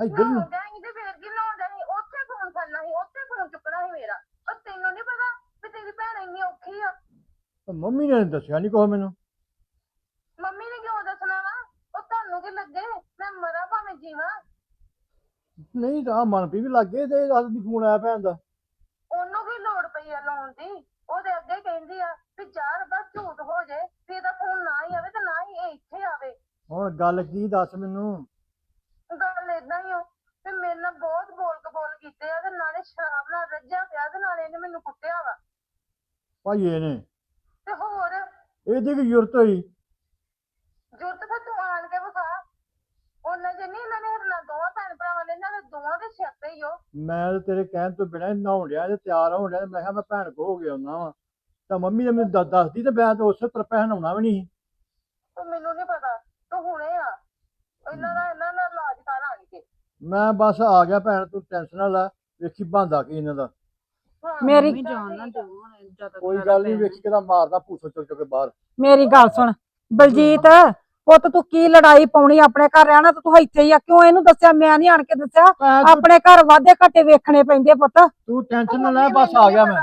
ਇੱਧਰ ਨੂੰ। ਨਹਾਉਂਦਾ ਸੀ ਤੇ ਫੇਰ ਕੀ ਨਹਾਉਂਦਾ ਸੀ? ਉੱਥੇ ਫੋਨ ਕਰਨਾ ਸੀ ਉੱਥੇ ਫੋਨ ਚੁੱਕਣਾ ਸੀ ਮੇਰਾ। ਉਹ ਤੈਨੂੰ ਨਹੀਂ ਪਤਾ ਵੀ ਤੇਰੀ ਭੈਣ ਇੰਨੀ ਔਖੀ ਆ? ਤੇ ਮੰਮੀ ਨੇ ਦੱਸਿਆ ਨਹੀਂ ਕੁਛ ਮੈਨੂੰ। ਮੰਮੀ ਨੇ ਕਿਉਂ ਦੱਸਣਾ ਵਾ? ਉਹ ਤੁਹਾਨੂੰ ਕੀ ਲੱਗੇ? ਮੈਂ ਮਰਾਂ ਭਾਵੇਂ ਜੀਵਾਂ। ਨਹੀਂ ਤਾਂ ਮਨਪ੍ਰੀਤ ਵੀ ਲੱਗੇ ਤੇ ਦੱਸ ਦੀ ਫੋਨ ਆਇਆ ਭੈਣ ਦਾ ਉਹਨੂੰ ਕੀ ਲੋੜ ਪਈ ਆ ਲਾਉਣ ਦੀ ਉਹਦੇ ਅੱਗੇ ਕਹਿੰਦੀ ਆ ਵੀ ਚਾਰ ਬਸ ਝੂਠ ਹੋ ਜੇ ਵੀ ਇਹਦਾ ਫੋਨ ਨਾ ਹੀ ਆਵੇ ਤੇ ਨਾ ਹੀ ਇਹ ਇੱਥੇ ਆਵੇ ਹੁਣ ਗੱਲ ਕੀ ਦੱਸ ਮੈਨੂੰ? ਗੱਲ ਏਦਾਂ ਹੀ ਹੋ ਤੇ ਮੇਰੇ ਨਾਲ ਬਹੁਤ ਬੋਲ ਕਬੋਲ ਕੀਤੇ ਆ ਤੇ ਨਾਲੇ ਸ਼ਰਾਬ ਨਾਲ ਰੱਜਿਆ ਪਿਆ ਤੇ ਨਾਲੇ ਇਹਨੇ ਮੈਨੂੰ ਕੁੱਟਿਆ ਵਾ। ਭਾਈਏ ਨੇ ਤੇ ਹੋਰ? ਇਹਦੀ ਕੀ ਜ਼ਰੂਰਤ ਹੋਈ? ਜੁਰਤ ਫਿਰ ਤੂੰ ਆਣ ਕੇ ਵਿਖਾ। ਉਹਨਾਂ ਜੇ ਨਹੀਂ ਇਹਨਾਂ ਨੇ ਹਰਨਾ ਦੋਵਾਂ ਭੈਣ ਭਰਾਵਾਂ ਨੇ ਇਹਨਾਂ ਦੇ ਦੋਵਾਂ ਦੇ ਸਿਆਪੇ ਹੀ ਹੋ ਮੈਂ ਤੇ ਤੇਰੇ ਕਹਿਣ ਤੋਂ ਬਿਨਾਂ ਨਹਾਉਣ ਡਿਆ ਤੇ ਤਿਆਰ ਹੋਣ ਡਿਆ ਤੇ ਮੈਂ ਕਿਹਾ ਮੈਂ ਭੈਣ ਕੋ ਹੋ ਗਿਆ ਹੁੰਦਾ ਵਾ। ਤਾਂ ਮੰਮੀ ਨੇ ਮੈਨੂੰ ਦੱਸ- ਦੱਸਦੀ ਤੇ ਮੈਂ ਤਾਂ ਉਸੇ ਤਰ੍ਹਾਂ ਪਹਿਨਾਉਣਾ ਵੀ ਨਹੀਂ ਤੂੰ ਮੈਨੂੰ ਨਹੀਂ ਪਤਾ। ਤੂੰ ਹੁਣੇ ਆ। ਇਹਨਾਂ ਦਾ ਇਹਨਾਂ ਦਾ ਇਲਾਜ ਕਰ ਆਣ ਕੇ ਮੈਂ ਬਸ ਆ ਗਿਆ ਭੈਣ ਤੂੰ ਟੈਨਸ਼ਨ ਨਾ ਲੈ ਵੇਖੀ ਬੰਦਾ ਕੀ ਇਹਨਾਂ ਦਾ। ਹਾਂ, ਮੇਰੀ- ਜਾਣ ਨਾ ਦਿਓ ਹੁਣ ਜ਼ਿਆਦਾ ਕੋਈ ਗੱਲ ਨਹੀਂ ਵੇਖੀ ਕਿਦਾ ਮਾਰਦਾ ਪੂਸੋ ਚੁੱਕ ਚੁੱਕ ਕੇ ਬਾਹਰ। ਮੇਰੀ ਗੱਲ ਸੁਣ ਬਲਜੀਤ ਪੁੱਤ ਤੂੰ ਕੀ ਲੜਾਈ ਪਾਉਣੀ ਆਪਣੇ ਘਰ ਰਹਿਣਾ ਤੇ ਤੂੰ ਇੱਥੇ ਹੀ ਆ ਕਿਉਂ ਇਹਨੂੰ ਦੱਸਿਆ? ਮੈਂ ਨਹੀਂ ਆਣ ਕੇ ਦੱਸਿਆ ਭੈਣ ਤੂੰ- ਆਪਣੇ ਘਰ ਵਾਧੇ ਘਾਟੇ ਵੇਖਣੇ ਪੈਂਦੇ ਪੁੱਤ। ਤੂੰ ਟੈਨਸ਼ਨ ਨਾ ਲੈ ਬਸ ਆ ਗਿਆ ਮੈਂ।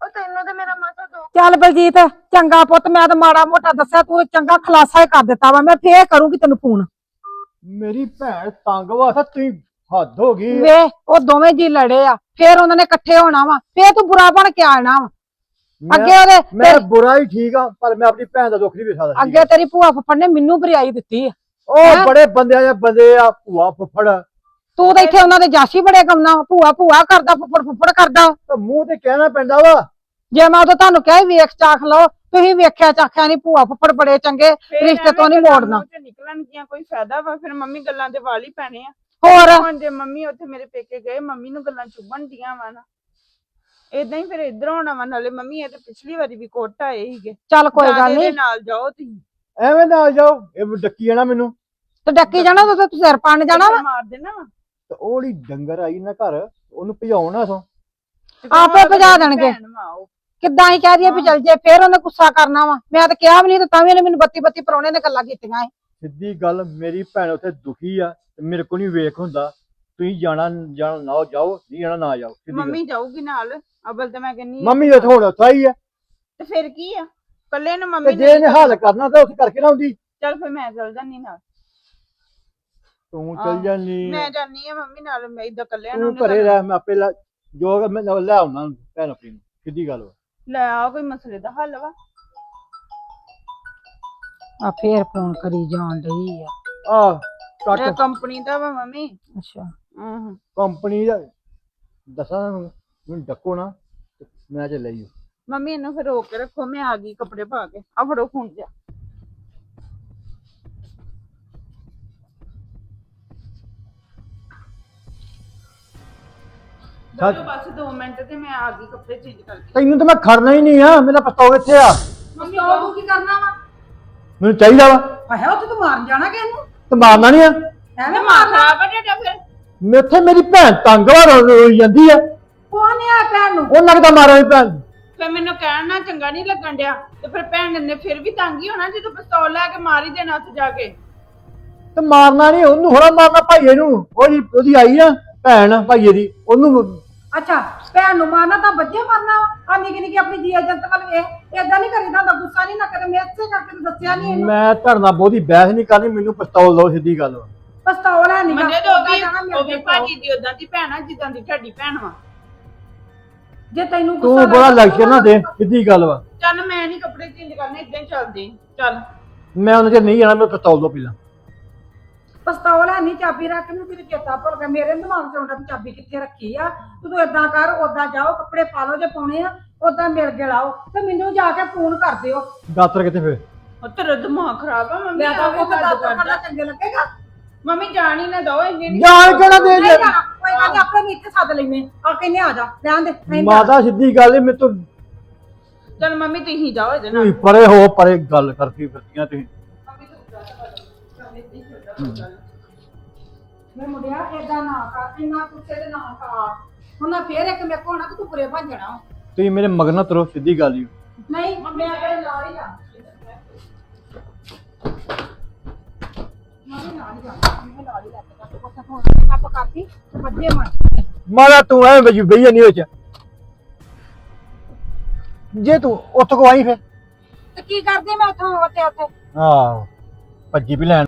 ਉਹ ਤੈਨੂੰ ਤੇ ਮੇਰਾ ਚੱਲ ਬਲਜੀਤ ਚੰਗਾ ਪੁੱਤ ਮੈਂ ਤਾਂ ਮਾੜਾ ਮੋਟਾ ਦੱਸਿਆ ਤੂੰ ਚੰਗਾ ਖਲਾਸਾ ਹੀ ਕਰ ਦਿੱਤਾ ਵਾ ਮੈਂ ਫੇਰ ਕਰੂੰਗੀ ਤੈਨੂੰ ਫੋਨ। ਮੇਰੀ ਭੈਣ ਤੰਗ ਵਾ ਤਾਂ ਤੂੰ ਹੱਦ ਹੋ ਗਈ। ਵੇ ਉਹ ਦੋਵੇਂ ਜੀ ਲੜੇ ਆ ਫੇਰ ਉਹਨਾਂ ਨੇ ਇਕੱਠੇ ਹੋਣਾ ਵਾ ਫੇਰ ਤੂੰ ਬੁਰਾ ਬਣ ਕੇ ਆਣਾ ਵਾ। ਮੈਂ- ਅੱਗੇ ਉਹਦੇ ਮੈਂ ਤੇਰੀ- ਬੁਰਾ ਹੀ ਠੀਕ ਆ ਪਰ ਮੈਂ ਆਪਣੀ ਭੈਣ ਦਾ ਦੁੱਖ ਨਹੀਂ ਵੇਖ ਸਕਦਾ। ਅੱਗੇ ਤੇਰੀ ਭੂਆ ਫੁੱਫੜ ਨੇ ਮੈਨੂੰ ਬਰਿਆਈ ਦਿੱਤੀ ਆ। ਉਹ? ਬੜੇ ਬੰਦਿਆਂ ਦੇ ਬੰਦੇ ਆ ਭੂਆ ਫੁੱਫੜ। ਤੂੰ ਤਾਂ ਇੱਥੇ ਉਹਨਾਂ ਦੇ ਜਾਸ਼ੀ ਬੜੇ ਗਮਨਾ ਭੂਆ ਭੂਆ ਕਰਦਾ ਫੁੱਫੜ ਫੁੱਫੜ ਕਰਦਾ। ਤਾਂ ਮੂੰਹ ਤੇ ਕਹਿਣਾ ਪੈਂਦਾ ਵਾ। ਜੇ ਮੈਂ ਉਦੋਂ ਤੁਹਾਨੂੰ ਕਿਹਾ ਸੀ ਵੇਖ ਚਾਖ ਲਓ ਤੁਸੀਂ ਵੇਖਿਆ ਚਾਖਿਆ ਨਹੀਂ ਭੂਆ ਫੁੱਫੜ ਬੜੇ ਚੰਗੇ ਫਿਰ ਰਿਸ਼ਤੇ ਤੋਂ ਐਵੇਂ ਨੀ ਗੱਲਾਂ ਮੋੜਨਾ। ਮੂੰਹ ਚੋਂ ਨਿਕਲਣਗੀਆਂ ਕੋਈ ਫਾਇਦਾ ਵਾ ਫਿਰ ਮੰਮੀ ਗੱਲਾਂ ਦੇ ਵਾਲ ਹੀ ਪੈਣੇ ਆ। ਹੋਰ? ਹੁਣ ਜੇ ਮੰਮੀ ਉੱਥੇ ਮੇਰੇ ਪੇਕੇ ਗਏ ਮੰਮੀ ਨੂੰ ਗੱਲਾਂ ਚੁੱਭਣ ਡੀਆਂ ਵਾ ਨਾ। ਏਦਾਂ ਹੀ ਫਿਰ ਇੱਧਰ ਹੋਣਾ ਵਾ ਨਾਲੇ ਮੰਮੀ ਇਹ ਤੇ ਪਿਛਲੀ ਵਾਰੀ ਵੀ ਕੋਟ ਆਏ ਸੀਗੇ। ਚੱਲ ਕੋਈ ਗੱਲ ਨਹੀਂ ਨਾਲ ਜਾਓ ਤੁਸੀਂ। ਐਵੇਂ ਨਾ ਜਾਓ ਇਹ ਡੱਕੀ ਜਾਣਾ ਮੈਨੂੰ। ਤੇ ਡੱਕੀ ਜਾਣਾ ਤਾਂ ਤੂੰ ਸਿਰ ਪਾਣ ਜਾਣਾ ਵਾ। ਫਿਰ ਮਾਰ ਦੇਣਾ ਵਾ। ਤੇ ਉਹ ਜਿਹੜੀ ਡੰਗਰ ਆਈ ਨਾ ਘਰ ਉਹਨੂੰ ਭਜਾਉਣਾ ਸੋ ਤੇ ਫਿਰ ਆਪੇ ਭਜਾ ਦੇਣਗੇ। ਭੈਣ ਵਾ ਉਹ। ਕਿੱਦਾਂ ਹੀ ਕਹਿ ਦਈਏ ਵੀ ਚੱਲ ਜੇ ਫੇਰ ਉਹਨੇ ਗੁੱਸਾ ਕਰਨਾ ਵਾ। ਮੈਂ ਤਾਂ ਕਿਹਾ ਵੀ ਨਹੀਂ ਤੇ ਵੀ ਉਹਨੇ ਮੈਨੂੰ ਬੱਤੀ ਬੱਤੀ ਪਰੌਣੇ ਨੇ ਗੱਲਾਂ ਕੀਤੀਆਂ ਏ ਸਿੱਧੀ ਗੱਲ ਮੇਰੀ ਭੈਣ ਉੱਥੇ ਦੁਖੀ ਆ ਤੇ ਮੇਰੇ ਕੋਲ ਨਹੀਂ ਵੇਖ ਹੁੰਦਾ। ਤੁਸੀਂ ਜਾਣਾ ਜਾਣਾ ਨਾ ਜਾਓ ਨਹੀਂ ਜਾਣਾ ਨਾ ਜਾਓ ਸਿੱਧੀ ਗੱਲ। ਮੰਮੀ ਜਾਊਗੀ ਨਾਲ ਅਬਲ ਤੇ ਮੈਂ ਕਹਿੰਨੀ ਮੰਮੀ ਉੱਥੇ ਹੁਣ ਉੱਥੇ ਆਈ ਆ। ਤੇ ਫਿਰ ਕੀ ਆ? ਕੱਲੇ ਨੂੰ ਤੇ ਮੰਮੀ ਜੇ ਇਹਨੇ ਹੱਲ ਕਰਨਾ ਤਾਂ ਉੱਥੇ ਕਰਕੇ ਨਾ ਆਉਂਦੀ। ਚੱਲ ਫਿਰ ਮੈਂ ਚਲ ਜਾਨੀ ਨਾਲ। ਤੂੰ ਆਹ, ਚੱਲ ਜਾਨੀ ਮੈਂ ਜਾਨੀ ਆ ਮੰਮੀ ਨਾਲ ਮੈਂ ਇਦਾਂ ਕੱਲਿਆਂ ਤੂੰ ਨੂੰ ਘਰੇ। ਰਹਿ ਮੈਂ ਆਪੇ ਲੈ ਜੋ ਹੈਗਾ ਮੈਂ ਲੈ ਆਉਣਾ ਭੈਣ ਆਪਣੀ ਨੂੰ ਸਿੱਧੀ ਗੱਲ ਵਾ। ਲੈ ਆ ਕੋਈ ਮਸਲੇ ਦਾ ਹੱਲ ਵਾ। ਆ ਫੇਰ ਫੋਨ ਕਰੀ ਜਾਣ ਡਈ ਆ। ਆ ਇਹ ਕੱਟ। ਕੰਪਨੀ ਦਾ ਵਾ ਮੰਮੀ। ਅੱਛਾ। ਆਹੋ। ਕੰਪਨੀ ਦਾ ਦੱਸਾਂ ਮੈਨੂੰ ਡੱਕੋ ਨਾ ਤੇ ਮੈਂ ਚੱਲਿਆ ਜੀ ਮੰਮੀ ਇਹਨੂੰ ਫਿਰ ਰੋਕ ਕੇ ਰੱਖੋ ਮੈਂ ਆ ਗਈ ਕੱਪੜੇ ਪਾ ਕੇ। ਆ ਫੜੋ ਫੋਨ ਜਾ ਸੱਚ। ਚਲੋ ਬਸ 2 ਮਿੰਟ ਤੇ ਮੈਂ ਆ ਗਈ ਕੱਪੜੇ ਚੇਂਜ ਕਰਕੇ। ਤੈਨੂੰ ਤਾਂ ਮੈਂ ਖੜਨਾ ਹੀ ਨਹੀਂ ਆ ਮੇਰਾ ਪਸਤੌਲ ਇੱਥੇ ਆ। ਮੰਮੀ ਉਹ ਕੀ ਕਰਨਾ ਵਾ? ਮੈਨੂੰ ਚਾਹੀਦਾ ਵਾ। ਆਹੇ ਉੱਥੇ ਤੂੰ ਮਾਰਨ ਜਾਣਾ ਕਿ ਇਹਨੂੰ ਤੇ ਮਾਰਨਾ ਨਹੀਂ ਆ। ਐਵੇਂ ਖਰਾਬ ਆ ਤੁਹਾਡਾ ਫਿਰ ਮੇਥੇ ਮੇਰੀ ਭੈਣ ਤੰਗ ਵਾ ਰੋ- ਰੋਈ ਜਾਂਦੀ ਆ। ਕੋਣ ਨਹੀਂ ਆ ਭੈਣ ਨੂੰ? ਉਹ ਲੱਗਦਾ ਮਾਰਾਂ ਦੀ ਭੈਣ। ਫਿਰ ਮੈਨੂੰ ਕਹਿਣ ਨਾ ਚੰਗਾ ਨਹੀਂ ਲੱਗਣ ਡਿਆ। ਤੇ ਫਿਰ ਭੈਣ ਨੇ ਫਿਰ ਵੀ ਤੰਗ ਹੀ ਹੋਣਾ ਜਦੋਂ ਪਿਸਤੌਲ ਲੈ ਕੇ ਮਾਰ ਹੀ ਦੇਣਾ ਉੱਥੇ ਜਾ ਕੇ। ਤੇ ਮਾਰਨਾ ਨਹੀਂ ਉਹਨੂੰ ਹੋਣਾ ਮਾਰਨਾ ਭਾਈਏ ਨੂੰ। ਉਹਦੀ ਉਹਦੀ ਆਈ ਆ ਭੈਣ ਭਾਈਏ ਦੀ। ਉਹਨੂੰ ਅੱਛਾ ਭੈਣ ਨੂੰ ਮਾਰਨਾ ਤਾਂ ਬੱਚੇ ਮਾਰਨਾ ਆ ਨਿੱਕੀ ਨਿੱਕੀ ਆਪਣੀ ਜੀ ਏਜੰਟ ਵੱਲ ਵੇਖ। ਏਦਾਂ ਨਹੀਂ ਕਰੀਦਾ ਹੁੰਦਾ ਗੁੱਸਾ ਨਹੀਂ ਨਾ ਕਰੇ। ਮੈਂ ਇੱਥੇ ਕਰਕੇ ਤੈਨੂੰ ਦੱਸਿਆ ਨਹੀਂ ਇਹਨੂੰ। ਮੈਂ ਧਰਨਾ ਬਹੁਤੀ ਬਹਿਸ ਨਹੀਂ ਕਰਨੀ ਮੈਨੂੰ ਪਿਸਤੌਲ ਦਿਓ ਸਿੱਧੀ ਗੱਲ। ਵਾ ਪਸਤੌਲ ਹੈ ਨਹੀਂ ਮੰਨੇ ਤਾਂ ਉਹ ਵੀ ਉਹ ਵੀ ਭਾਜੀ ਦੀ ਉਦਾਂ ਦੀ ਭੈਣ ਆ ਜਿੱਦਾਂ ਦੀ ਤੁਹਾਡੀ ਭੈਣ ਵਾ। ਜੇ ਤੈਨੂੰ ਤੂੰ ਗੁੱਸਾ ਬੜਾ ਲੱਗਦਾ ਲੈਕਚਰ ਨਾ ਦੇ ਸਿੱਧੀ ਗੱਲ ਵਾ। ਚੱਲ ਮੈਂ ਨਹੀਂ ਕੱਪੜੇ ਚੇਂਜ ਕਰਨੇ ਇਦਾਂ ਹੀ ਚੱਲਦੇ। ਚੱਲ। ਮੈਂ ਉਹਨਾਂ ਚ ਨਹੀਂ ਜਾਣਾ ਮੈਂ ਪਿਸਤੌਲ ਦੋ ਪਹਿਲਾਂ। ਪਸਤੌਲ ਹੈ ਨਹੀਂ ਚਾਬੀ ਰੱਖ ਮੈਨੂੰ ਕਿਤੇ ਚੇਤਾ ਭੁੱਲ ਗਿਆ। ਮੇਰੇ ਦਿਮਾਗ 'ਚ ਆਉਂਦਾ ਵੀ ਚਾਬੀ ਕਿੱਥੇ ਰੱਖੀ ਆ। ਤੂੰ ਏਦਾਂ ਕਰ ਓਦਾਂ ਜਾਓ ਕੱਪੜੇ ਪਾ ਲਓ ਜੇ ਪਾਉਣੇ ਆ ਓਦਾਂ ਮਿਲ ਕੇ ਲਾਓ। ਤੇ ਮੈਨੂੰ ਜਾ ਕੇ ਫੋਨ ਕਰ ਦਿਓ। ਦਾਤਰ ਕਿੱਥੇ ਫੇਰ? ਉਹ ਤੇਰਾ ਦਿਮਾਗ ਖਰਾਬ ਆ ਮੰਮੀ ਮੈਂ ਤਾਂ ਉਹ ਕਰਦਾ। ਕਰਨਾ ਚੰਗੇ ਲੱਗੇਗਾ। ਮੰਮੀ ਜਾਣ ਹੀ ਨਾ ਦੋ ਇੰਨੇ ਨੀ- ਜਾਣ ਨਾ ਦੇ ਨਹੀਂ ਜਾਣਾ? ਕੋਈ ਗੱਲ ਨੀ, ਆਪੇ ਵੀ ਇੱਥੇ ਸੱਦ ਲੈਨੇ ਆ ਕਹਿੰਨੇ ਆ ਜਾ ਰਹਿਣ ਦੇ ਨਹੀਂ। ਮਾਤਾ ਸਿੱਧੀ ਗੱਲ ਮੇਰੇ ਤੋਂ ਚੱਲ ਮੰਮੀ ਤੁਸੀਂ ਜਾਓ ਇਹਦੇ ਨਾਲ। ਪਰੇ ਹੋ ਪਰੇ ਗੱਲ ਕਰਦੀ ਫਿਰਦੀਆਂ ਤੁਸੀਂ। ਮੈਂ ਮੁੰਡਿਆ ਏਦਾਂ ਨਾ ਕਰ ਇੰਨਾ ਗੁੱਸੇ ਦੇ ਨਾ ਕਰ। ਹੁਣ ਫੇਰ ਇੱਕ ਮੇਰੇ ਕੋਲ ਨਾ ਕਿ ਤੂੰ ਪੁਰੇ ਭੱਜ ਜਾਣਾ ਤੁਸੀਂ ਮੇਰੇ ਮਗਰ ਨਾ ਤੁਰੋ ਸਿੱਧੀ ਗੱਲ ਹੀ ਨਹੀਂ ਮੈਂ ਤੇਰੇ ਨਾਲ ਹੀ ਜਾ ਮੈਂ ਵੀ ਨਾਲ ਹੀ ਜਾ ਮੈਂ ਨਾਲ ਹੀ ਲੈ ਕੇ ਜਾ ਤੂੰ ਕੋਸਾ ਫੋਨ ਕੱਪ ਕਰਦੀ ਤੇ ਵੱਜੇ ਮਾਰ ਮਾਰਾ ਤੂੰ ਐਵੇਂ ਬਈ ਨਹੀਂ ਹੋ ਚ। ਜੇ ਤੂੰ ਉੱਥ ਕੋ ਆਈ ਫੇਰ। ਤੇ ਕੀ ਕਰਦੀ ਮੈਂ ਉੱਥੋਂ ਉੱਥੇ ਉੱਥੇ? ਆਹ ਭੱਜੀ ਵੀ ਲੈਣ।